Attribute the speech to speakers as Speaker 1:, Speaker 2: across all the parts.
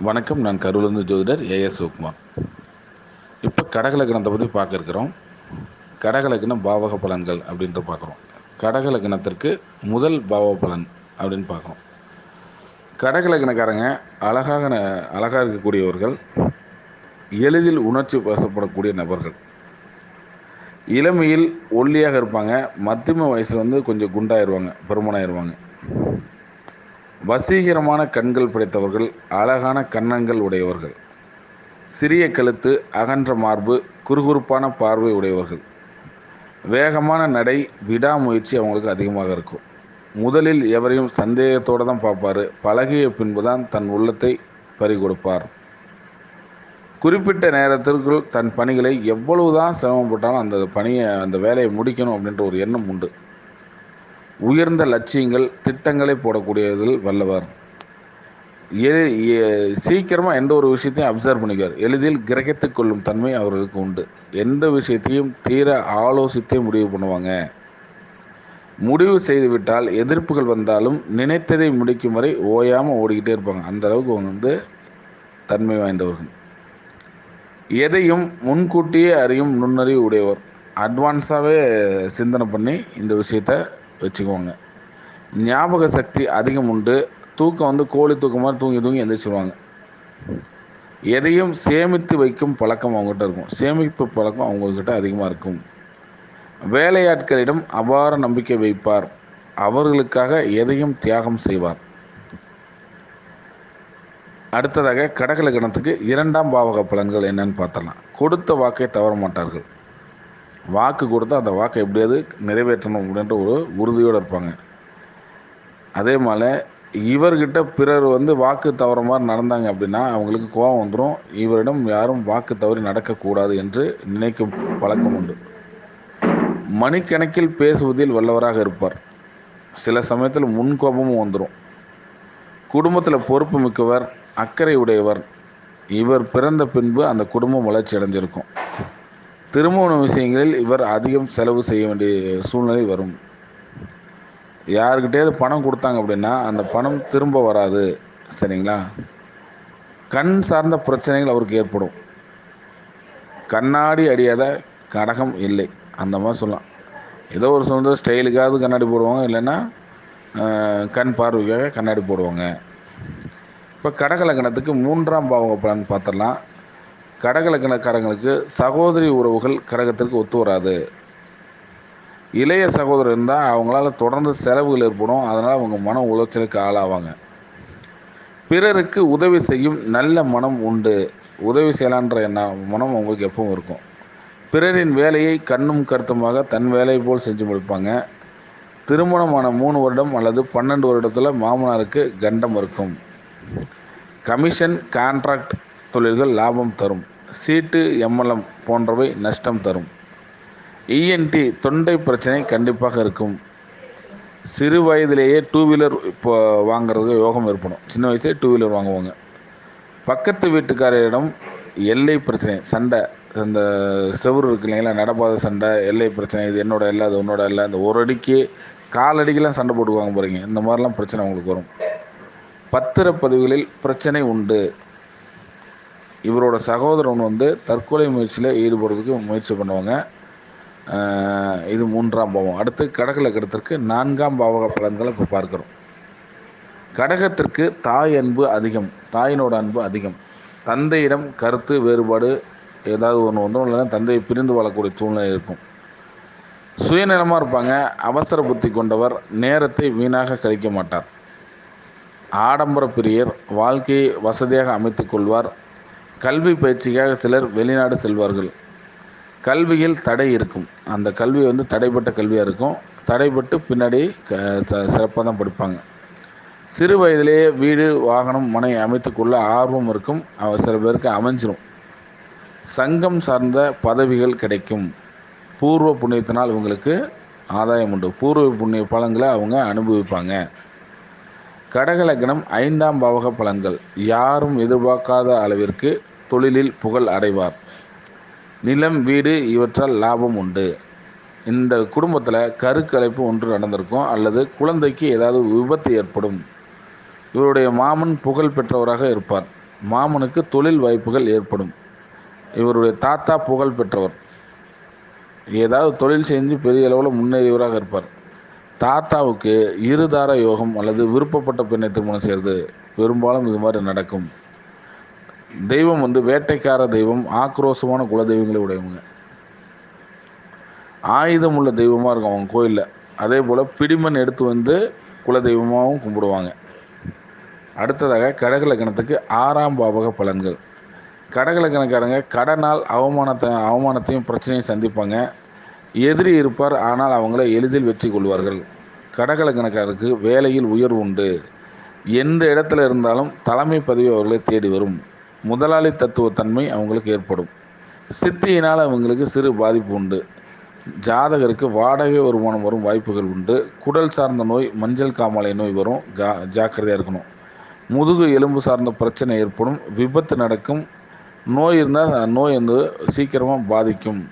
Speaker 1: வணக்கம் நான் கரூர்லேருந்து ஜோதிடர் ஏஎஸ் சிவகுமார் இப்போ கடகலக்கணத்தை பற்றி பார்க்க இருக்கிறோம். கடகலக்கணம் பாவக பலன்கள் அப்படின்ட்டு பார்க்குறோம். கடகலக்கணத்திற்கு முதல் பாவ பலன் அப்படின்னு பார்க்குறோம். கடகலக்கணக்காரங்க அழகாக ந- அழகாக இருக்கக்கூடியவர்கள் எளிதில் உணர்ச்சி வசப்படக்கூடிய நபர்கள். இளமையில் ஒல்லியாக இருப்பாங்க. மத்தியம வயசில் வந்து கொஞ்சம் குண்டாயிருவாங்க பெருமனாயிருவாங்க. வசீகரமான கண்கள் படைத்தவர்கள் அழகான கன்னங்கள் உடையவர்கள். சிறிய கழுத்து அகன்ற மார்பு குறுகுறுப்பான பார்வை உடையவர்கள். வேகமான நடை விடாமுயற்சி அவங்களுக்கு அதிகமாக இருக்கும். முதலில் எவரையும் சந்தேகத்தோடு தான் பார்ப்பார். பழகிய பின்பு தான் தன் உள்ளத்தை பறிகொடுப்பார். குறிப்பிட்ட நேரத்திற்குள் தன் பணிகளை எவ்வளவுதான் சிரமப்பட்டாலும் அந்த பணியை அந்த வேலையை முடிக்கணும் அப்படின்ற ஒரு எண்ணம் உண்டு. உயர்ந்த லட்சியங்கள் திட்டங்களை போடக்கூடியதில் வல்லவர். எ- எ- எந்த ஒரு விஷயத்தையும் அப்சர்வ் பண்ணிக்குவார் எளிதில் கிரகித்துக் கொள்ளும் தன்மை அவர்களுக்கு உண்டு. எந்த விஷயத்தையும் தீர ஆலோசித்தே முடிவு பண்ணுவாங்க. முடிவு செய்துவிட்டால் எதிர்ப்புகள் வந்தாலும் நினைத்ததை முடிக்கும் வரை ஓயாமல் ஓடிக்கிட்டே இருப்பாங்க. அந்த அளவுக்கு அவங்க வந்து தன்மை வாய்ந்தவர்கள். எதையும் முன்கூட்டியே அறியும் நுண்ணறிவு உடையவர். அட்வான்ஸாகவே சிந்தனை பண்ணி இந்த விஷயத்த வச்சுக்கோங்க. ஞாபக சக்தி அதிகம் உண்டு. தூக்கம் வந்து கோழி தூக்கம் மாதிரி தூங்கி தூங்கி எந்திரிச்சிருவாங்க. எதையும் சேமித்து வைக்கும் பழக்கம் அவங்ககிட்ட இருக்கும். சேமிப்பு பழக்கம் அவங்கக்கிட்ட அதிகமாக இருக்கும். வேலையாட்களிடம் அபார நம்பிக்கை வைப்பார். அவர்களுக்காக எதையும் தியாகம் செய்வார். அடுத்ததாக கடகலக்கணத்துக்கு இரண்டாம் பாவக பலன்கள் என்னன்னு பார்த்தலாம் கொடுத்த வாக்கை தவற மாட்டார்கள் வாக்கு கொடுத்து அந்த வாக்கை எப்படியாவது நிறைவேற்றணும் அப்படின்ற ஒரு உறுதியோடு இருப்பாங்க. அதே மாதிரி இவர்கிட்ட பிறர் வந்து வாக்கு தவற மாதிரி நடந்தாங்க அப்படின்னா அவங்களுக்கு கோபம் வந்துடும் இவரிடம் யாரும் வாக்கு தவறி நடக்கக்கூடாது என்று நினைக்கும் பழக்கம் உண்டு. மணிக்கணக்கில் பேசுவதில் வல்லவராக இருப்பார். சில சமயத்தில் முன்கோபமும் வந்துடும் குடும்பத்தில் பொறுப்பு மிக்கவர் அக்கறை உடையவர். இவர் பிறந்த பின்பு அந்த குடும்பம் வளர்ச்சி அடைஞ்சிருக்கும். திருமண விஷயங்களில் இவர் அதிகம் செலவு செய்ய வேண்டிய சூழ்நிலை வரும். யாருக்கிட்டேயாவது பணம் கொடுத்தாங்க அப்படின்னா அந்த பணம் திரும்ப வராது. சரிங்களா? கண் சார்ந்த பிரச்சனைகள் அவருக்கு ஏற்படும். கண்ணாடி அடியாத கடகம் இல்லை. அந்த மாதிரி சொல்லலாம். ஏதோ ஒரு சொந்த ஸ்டைலுக்காவது கண்ணாடி போடுவாங்க இல்லைன்னா கண் பார்வைக்காக கண்ணாடி போடுவாங்க. இப்போ கடகலக்கணத்துக்கு மூன்றாம் பாவக பலன் பார்த்துடலாம். கடகலக்கணக்காரங்களுக்கு சகோதரி உறவுகள் கடகத்திற்கு ஒத்து வராது. இளைய சகோதரர் இருந்தால் அவங்களால தொடர்ந்து செலவுகள் ஏற்படும். அதனால் அவங்க மன உளைச்சலுக்கு ஆளாவாங்க. பிறருக்கு உதவி செய்யும் நல்ல மனம் உண்டு. உதவி செய்யலான்ற என்ன மனம் அவங்களுக்கு எப்பவும் இருக்கும். பிறரின் வேலையை கண்ணும் கருத்துமாக தன் வேலை போல் செஞ்சு முடிப்பாங்க. திருமணமான மூணு வருடம் அல்லது பன்னெண்டு வருடத்தில் மாமனாருக்கு கண்டம் இருக்கும். கமிஷன் கான்ட்ராக்ட் தொழில்கள் லாபம் தரும். சீட்டு எம்எல்எம் போன்றவை நஷ்டம் தரும். இஎன்டி தொண்டை பிரச்சனை கண்டிப்பாக இருக்கும். சிறு வயதிலேயே டூ வீலர் இப்போ வாங்குறதுக்கு யோகம் ஏற்படும். சின்ன வயசே டூ வீலர் வாங்குவாங்க. பக்கத்து வீட்டுக்காரரிடம் எல்லை பிரச்சனை சண்டை. அந்த செவுரு இருக்கு இல்லைங்களா நடப்பாத சண்டை எல்லை பிரச்சனை இது என்னோட இல்லை அது உன்னோட இல்லை அந்த ஒரு அடிக்கு காலடிக்கெலாம் சண்டை போட்டுக்குவாங்க பாருங்க. இந்த மாதிரிலாம் பிரச்சனை உங்களுக்கு வரும். பத்திரப்பதிவுகளில் பிரச்சனை உண்டு. இவரோட சகோதரன் வந்து தற்கொலை முயற்சியில் ஈடுபடுறதுக்கு முயற்சி பண்ணுவாங்க. இது மூன்றாம் பாவம். அடுத்து கடகலக்கணத்திற்கு நான்காம் பாவக பலன்களை இப்போ பார்க்குறோம். கடகத்திற்கு தாய் அன்பு அதிகம் தாயினோட அன்பு அதிகம். தந்தையிடம் கருத்து வேறுபாடு ஏதாவது ஒன்று வந்துடும் இல்லைன்னா தந்தையை பிரிந்து வாழக்கூடிய சூழ்நிலை இருக்கும். சுயநலமாக இருப்பாங்க. அவசர புத்தி கொண்டவர் நேரத்தை வீணாக கழிக்க மாட்டார். ஆடம்பர பிரியர் வாழ்க்கையை வசதியாக அமைத்துக் கொள்வார். கல்வி பயிற்சிக்காக சிலர் வெளிநாடு செல்வார்கள். கல்வியில் தடை இருக்கும். அந்த கல்வி வந்து தடைப்பட்ட கல்வியாக இருக்கும். தடைப்பட்டு பின்னாடி க சிறப்பாக தான் படிப்பாங்க. சிறு வயதிலேயே வீடு வாகனம் மனை அமைத்துக்கொள்ள ஆர்வம் இருக்கும். அவர் சில பேருக்கு அமைஞ்சிரும். சங்கம் சார்ந்த பதவிகள் கிடைக்கும். பூர்வ புண்ணியத்தினால் இவங்களுக்கு ஆதாயம் உண்டு. பூர்வ புண்ணிய பலன்களை அவங்க அனுபவிப்பாங்க. கடகலக்கணம் ஐந்தாம் பாவக பலன்கள். யாரும் எதிர்பார்க்காத அளவிற்கு தொழிலில் புகழ் அடைவார். நிலம் வீடு இவற்றால் லாபம் உண்டு. இந்த குடும்பத்தில் கருக்கலைப்பு ஒன்று நடந்திருக்கும். அல்லது குழந்தைக்கு ஏதாவது விபத்து ஏற்படும். இவருடைய மாமன் புகழ் பெற்றவராக இருப்பார். மாமனுக்கு தொழில் வாய்ப்புகள் ஏற்படும். இவருடைய தாத்தா புகழ் பெற்றவர். ஏதாவது தொழில் செஞ்சு பெரிய அளவில் முன்னேறியவராக இருப்பார். தாத்தாவுக்கு இருதார யோகம் அல்லது விருப்பப்பட்ட பெண்ணை திருமணம் செய்கிறது பெரும்பாலும் இது மாதிரி நடக்கும். தெய்வம் வந்து வேட்டைக்கார தெய்வம் ஆக்ரோஷமான குல தெய்வங்களை உடையவங்க. ஆயுதம் உள்ள தெய்வமாக இருக்கும் அவங்க கோயிலில். அதே போல் பிடிமண் எடுத்து வந்து குல தெய்வமாகவும் கும்பிடுவாங்க. அடுத்ததாக கடகலக்கணத்துக்கு ஆறாம் பாவக பலன்கள். கடகலக்கணக்காரங்க கடனால் அவமானத்தை அவமானத்தையும் பிரச்சனையும் சந்திப்பாங்க. எதிரி இருப்பார் ஆனால் அவங்கள எளிதில் வெற்றி கொள்வார்கள். கடகலக்கணக்காரருக்கு வேலையில் உயர்வு உண்டு. எந்த இடத்துல இருந்தாலும் தலைமை பதவி அவர்களை தேடி வரும். முதலாளி தத்துவத்தன்மை அவங்களுக்கு ஏற்படும். சித்தியினால் அவங்களுக்கு சிறு பாதிப்பு உண்டு. ஜாதகருக்கு வாடகை வருமானம் வரும் வாய்ப்புகள் உண்டு. குடல் சார்ந்த நோய் மஞ்சள் காமாலை நோய் வரும். கா ஜாக்கிரதையாக இருக்கணும். முதுகு எலும்பு சார்ந்த பிரச்சனை ஏற்படும். விபத்து நடக்கும். நோய் இருந்தால் நோய் வந்து சீக்கிரமாக பாதிக்கும்.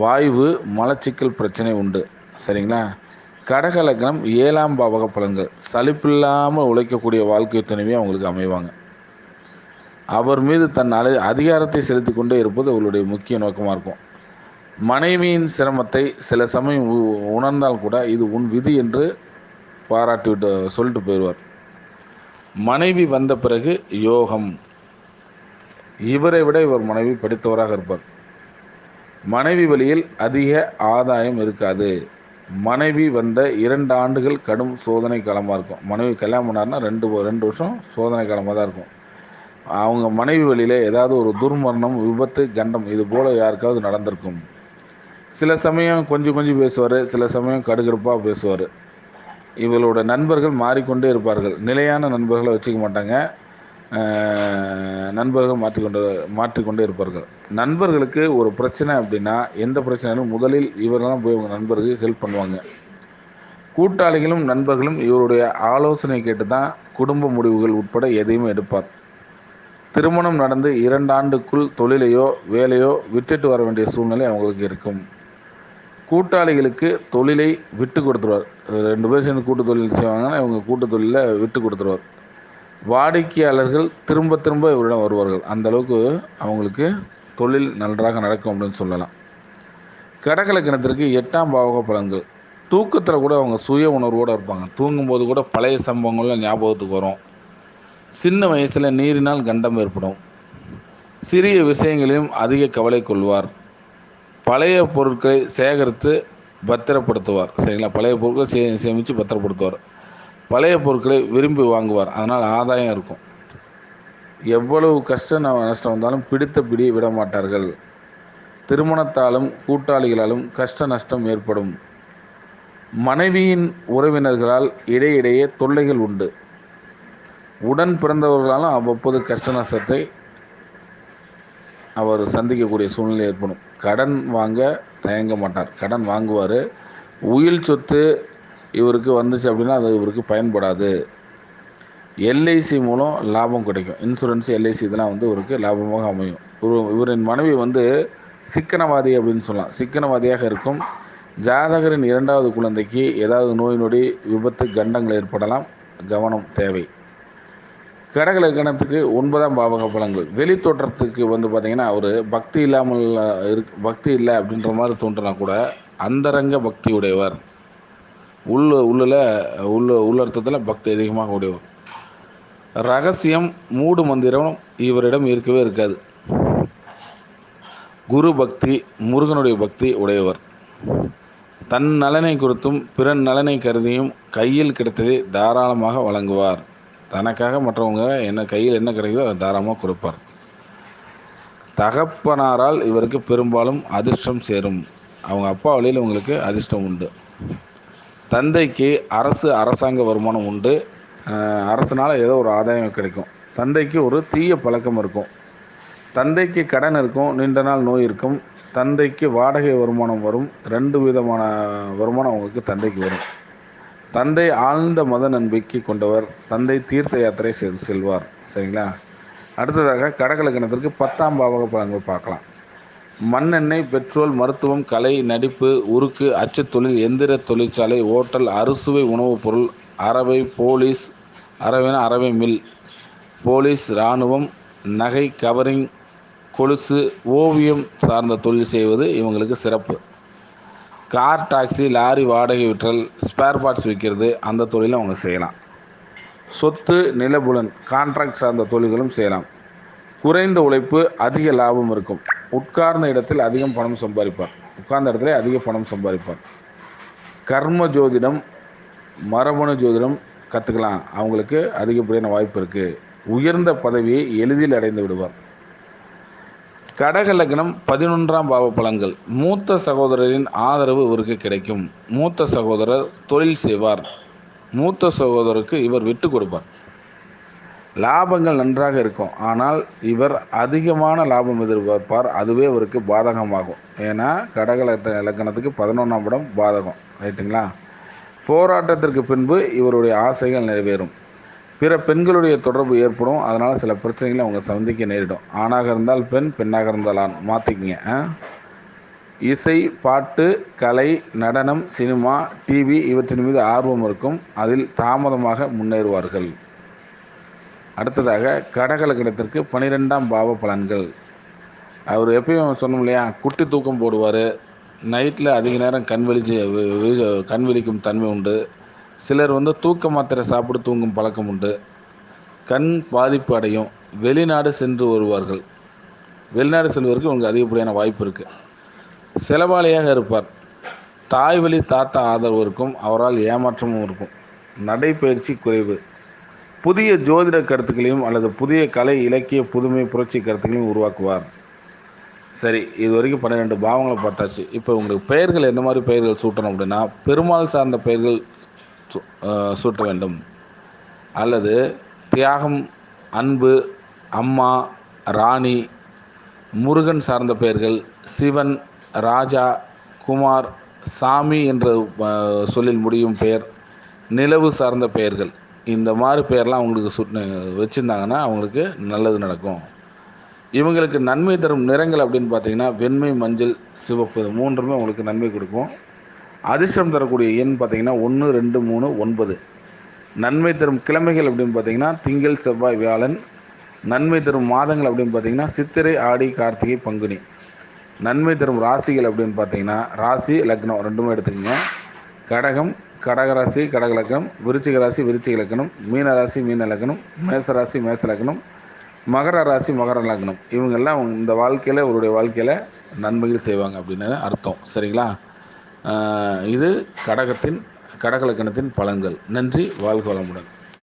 Speaker 1: வாய்வு மலச்சிக்கல் பிரச்சனை உண்டு. சரிங்களா? கடக லக்னம் ஏழாம் பாவக பலன்கள். சலிப்பில்லாமல் உழைக்கக்கூடிய வாழ்க்கை துணைவியை அவங்களுக்கு அமைவாங்க. அவர் மீது தன் அலை அதிகாரத்தை செலுத்தி கொண்டே இருப்பது அவர்களுடைய முக்கிய நோக்கமாக இருக்கும். மனைவியின் சிரமத்தை சில சமயம் உ- உணர்ந்தால் கூட இது உன் விதி என்று பாராட்டிவிட்டு சொல்லிட்டு போயிடுவார். மனைவி வந்த பிறகு யோகம். இவரை விட இவர் மனைவி படித்தவராக இருப்பார். மனைவி வழியில் அதிக ஆதாயம் இருக்காது. மனைவி வந்த இரண்டு ஆண்டுகள் கடும் சோதனை காலமாக இருக்கும். மனைவி கல்யாணம் பண்ணார்னா ரெண்டு ரெண்டு வருஷம் சோதனை காலமாக தான் இருக்கும். அவங்க மனைவி வழியில் ஏதாவது ஒரு துர்மரணம் விபத்து கண்டம் இது போல் யாருக்காவது நடந்திருக்கும். சில சமயம் கொஞ்சம் கொஞ்சம் பேசுவார் சில சமயம் கடுகடுப்பாக பேசுவார். இவளோட நண்பர்கள் மாறிக்கொண்டே இருப்பார்கள். நிலையான நண்பர்களை வச்சுக்க மாட்டாங்க. நண்பர்கள் மாற்றிக்கொண்டு மாற்றிக்கொண்டே இருப்பார்கள். நண்பர்களுக்கு ஒரு பிரச்சனை அப்படின்னா எந்த பிரச்சனையிலும் முதலில் இவரெல்லாம் போய் உங்கள் நண்பருக்கு ஹெல்ப் பண்ணுவாங்க. கூட்டாளிகளும் நண்பர்களும் இவருடைய ஆலோசனை கேட்டு தான் குடும்ப முடிவுகள் உட்பட எதையுமே எடுப்பார். திருமணம் நடந்து இரண்டு ஆண்டுக்குள் தொழிலையோ வேலையோ விட்டுட்டு வர வேண்டிய சூழ்நிலை அவங்களுக்கு இருக்கும். கூட்டாளிகளுக்கு தொழிலை விட்டு கொடுத்துருவார். ரெண்டு பேர் சேர்ந்து கூட்டு தொழில் செய்வாங்கன்னா இவங்க கூட்டு தொழிலில் விட்டு கொடுத்துருவார். வாடிக்கையாளர்கள் திரும்ப திரும்ப இவரிடம் வருவார்கள். அந்தளவுக்கு அவங்களுக்கு தொழில் நன்றாக நடக்கும் அப்படின்னு சொல்லலாம். கடகலக்கணத்திற்கு எட்டாம் பாவக பலன்கள். தூக்கத்தில் கூட அவங்க சுய உணர்வோடு இருப்பாங்க. தூங்கும்போது கூட பழைய சம்பவங்கள்லாம் ஞாபகத்துக்கு வரும். சின்ன வயசில் நீரினால் கண்டம் ஏற்படும். சிறிய விஷயங்களையும் அதிக கவலை கொள்வார். பழைய பொருட்களை சேகரித்து பத்திரப்படுத்துவார். சரிங்களா? பழைய பொருட்களை சே சேமித்து பத்திரப்படுத்துவார். பழைய பொருட்களை விரும்பி வாங்குவார். அதனால் ஆதாயம் இருக்கும். எவ்வளவு கஷ்டம் நஷ்டம் வந்தாலும் பிடித்த பிடி விட மாட்டார்கள். திருமணத்தாலும் கூட்டாளிகளாலும் கஷ்ட நஷ்டம் ஏற்படும். மனைவியின் உறவினர்களால் இடையிடையே தொல்லைகள் உண்டு. உடன் பிறந்தவர்களாலும் அவ்வப்போது கஷ்ட நஷ்டத்தை அவர் சந்திக்கக்கூடிய சூழ்நிலை ஏற்படும். கடன் வாங்க தயங்க மாட்டார். கடன் வாங்குவார். உயில் சொத்து இவருக்கு வந்துச்சு அப்படின்னா அது இவருக்கு பயன்படாது. எல்ஐசி மூலம் லாபம் கிடைக்கும். இன்சூரன்ஸ் எல்ஐசி இதெல்லாம் வந்து இவருக்கு லாபமாக அமையும். இவரின் மனைவி வந்து சிக்கனவாதி அப்படின்னு சொல்லலாம். சிக்கனவாதியாக இருக்கும். ஜாதகரின் இரண்டாவது குழந்தைக்கு ஏதாவது நோய் நொடி விபத்து கண்டங்கள் ஏற்படலாம். கவனம் தேவை. கடகல கணத்துக்கு ஒன்பதாம் பாவக பலன்கள். வெளி தோற்றத்துக்கு வந்து பார்த்தீங்கன்னா அவர் பக்தி இல்லாமல் இருக்கு பக்தி இல்லை அப்படின்ற மாதிரி தோன்றினா கூட அந்தரங்க பக்தி உடையவர் உள்ள உள்ளில் உள்ள உள்ளர்த்தத்தில் பக்தி அதிகமாக உடையவர். ரகசியம் மூடு மந்திரம் இவரிடம் இருக்கவே இருக்காது. குரு பக்தி முருகனுடைய பக்தி உடையவர். தன் நலனை குறித்தும் பிறன் நலனை கருதியும் கையில் கிடைத்ததை தாராளமாக வழங்குவார். தனக்காக மற்றவங்க என்ன கையில் என்ன கிடைக்குதோ அதை தாராளமாக கொடுப்பார். தகப்பனாரால் இவருக்கு பெரும்பாலும் அதிர்ஷ்டம் சேரும். அவங்க அப்பா வழியில் உங்களுக்கு அதிர்ஷ்டம் உண்டு. தந்தைக்கு அரசு அரசாங்க வருமானம் உண்டு. அரசனால் ஏதோ ஒரு ஆதாயம் கிடைக்கும். தந்தைக்கு ஒரு தீய பழக்கம் இருக்கும். தந்தைக்கு கடன் இருக்கும். நீண்ட நாள் நோய் இருக்கும். தந்தைக்கு வாடகை வருமானம் வரும். ரெண்டு விதமான வருமானம் அவங்களுக்கு தந்தைக்கு வரும். தந்தை ஆழ்ந்த மத நம்பிக்கை கொண்டவர் தந்தை தீர்த்த யாத்திரை செல் செல்வார். சரிங்களா? அடுத்ததாக கடகலக்கணத்திற்கு பத்தாம் பாவக பலன்கள் பார்க்கலாம். மண்ணெண்ணெய் பெட்ரோல் மருத்துவம் கலை நடிப்பு உருக்கு அச்சு தொழில் எந்திர தொழிற்சாலை ஓட்டல் அறுசுவை உணவுப் பொருள் அரவை போலீஸ் அரவைனா அரவை மில் போலீஸ் இராணுவம் நகை கவரிங் கொலுசு ஓவியம் சார்ந்த தொழில் செய்வது இவங்களுக்கு சிறப்பு. கார் டாக்ஸி லாரி வாடகை விற்றல் ஸ்பேர் பார்ட்ஸ் விற்கிறது அந்த தொழிலும் அவங்க செய்யலாம். சொத்து நிலபுலன் கான்ட்ராக்ட் சார்ந்த தொழில்களும் செய்யலாம். குறைந்த உழைப்பு அதிக லாபம் இருக்கும். உட்கார்ந்த இடத்தில் அதிகம் பணம் சம்பாதிப்பார். உட்கார்ந்த இடத்துல அதிக பணம் சம்பாதிப்பார். கர்ம ஜோதிடம் மரபணு ஜோதிடம் கற்றுக்கலாம் அவங்களுக்கு அதிகப்படியான வாய்ப்பு இருக்குது உயர்ந்த பதவியை எளிதில் அடைந்து விடுவார். கடக லக்னம் பதினொன்றாம் பாவ பலன்கள். மூத்த சகோதரரின் ஆதரவு இவருக்கு கிடைக்கும். மூத்த சகோதரர் தொழில் செய்வார். மூத்த சகோதரருக்கு இவர் விட்டு கொடுப்பார். லாபங்கள் நன்றாக இருக்கும். ஆனால் இவர் அதிகமான லாபம் எதிர்பார்ப்பார். அதுவே இவருக்கு பாதகமாகும். ஏன்னா கடக இலக்கணத்துக்கு பதினொன்றாம் படம் பாதகம். ரைட்டுங்களா? போராட்டத்திற்கு பின்பு இவருடைய ஆசைகள் நிறைவேறும். பிற பெண்களுடைய தொடர்பு ஏற்படும். அதனால் சில பிரச்சனைகளை அவங்க சந்திக்க நேரிடும். ஆணாக இருந்தால் பெண் பெண்ணாக இருந்தால் ஆண் மாற்றிக்கிங்க இசை பாட்டு கலை நடனம் சினிமா டிவி இவற்றின் மீது ஆர்வம் இருக்கும். அதில் தாமதமாக முன்னேறுவார்கள். அடுத்ததாக கடகலக்கணத்திற்கு பனிரெண்டாம் பாவ பலன்கள். அவர் எப்பயும் சொன்னோம் இல்லையா? குட்டி தூக்கம் போடுவார். நைட்டில் அதிக நேரம் கண் விழிச்சு கண் விழிக்கும் தன்மை உண்டு. சிலர் வந்து தூக்க மாத்திரை சாப்பிட்டு தூங்கும் பழக்கம் உண்டு. கண் பாதிப்பு அடையும். வெளிநாடு சென்று வருவார்கள். வெளிநாடு செல்வதற்கு உங்களுக்கு அதிகப்படியான வாய்ப்பு இருக்குது செலவாளியாக இருப்பார். தாய் வழி தாத்தா ஆதரவு இருக்கும். அவரால் ஏமாற்றமும் இருக்கும். நடைப்பயிற்சி குறைவு. புதிய ஜோதிட கருத்துக்களையும் அல்லது புதிய கலை இலக்கிய புதுமை புரட்சி கருத்துக்களையும் உருவாக்குவார். சரி இது வரைக்கும் பன்னிரெண்டு பாவங்களை பார்த்தாச்சு. இப்போ உங்களுக்கு பெயர்கள் எந்த மாதிரி பெயர்கள் சூட்டணும் அப்படின்னா பெருமாள் சார்ந்த பெயர்கள் சூட்ட வேண்டும். அல்லது தியாகம் அன்பு அம்மா ராணி முருகன் சார்ந்த பெயர்கள் சிவன் ராஜா குமார் சாமி என்ற சொல்லில் முடியும் பெயர் நிலவு சார்ந்த பெயர்கள். இந்த மாதிரி பெயர்லாம் அவங்களுக்கு சுட் வச்சுருந்தாங்கன்னா அவங்களுக்கு நல்லது நடக்கும். இவங்களுக்கு நன்மை தரும் நிறங்கள் அப்படின்னு பார்த்தீங்கன்னா வெண்மை மஞ்சள் சிவப்பு மூன்றுமே உங்களுக்கு நன்மை கொடுக்கும். அதிர்ஷ்டம் தரக்கூடிய எண் பார்த்தீங்கன்னா ஒன்று ரெண்டு மூணு ஒன்பது. நன்மை தரும் கிழமைகள் அப்படின்னு பார்த்தீங்கன்னா திங்கள் செவ்வாய் வியாழன். நன்மை தரும் மாதங்கள் அப்படின்னு பார்த்தீங்கன்னா சித்திரை ஆடி கார்த்திகை பங்குனி. நன்மை தரும் ராசிகள் அப்படின்னு பார்த்தீங்கன்னா ராசி லக்னம் ரெண்டுமே எடுத்துக்கோங்க. கடகம் கடக ராசி கடக லக்னம் விருச்சிக ராசி விருச்சிக லக்னம் மீன ராசி மீன லக்னம் மேச ராசி மேச லக்னம் மகர ராசி மகர லக்னம் இவங்கெல்லாம் அவங்க இந்த வாழ்க்கையில் அவருடைய வாழ்க்கையில் நன்மைகள் செய்வாங்க அப்படின்னு அர்த்தம். சரிங்களா? இது கடகத்தின் கடகலக்கணத்தின் பலன்கள். நன்றி வாழ்க வளமுடன்.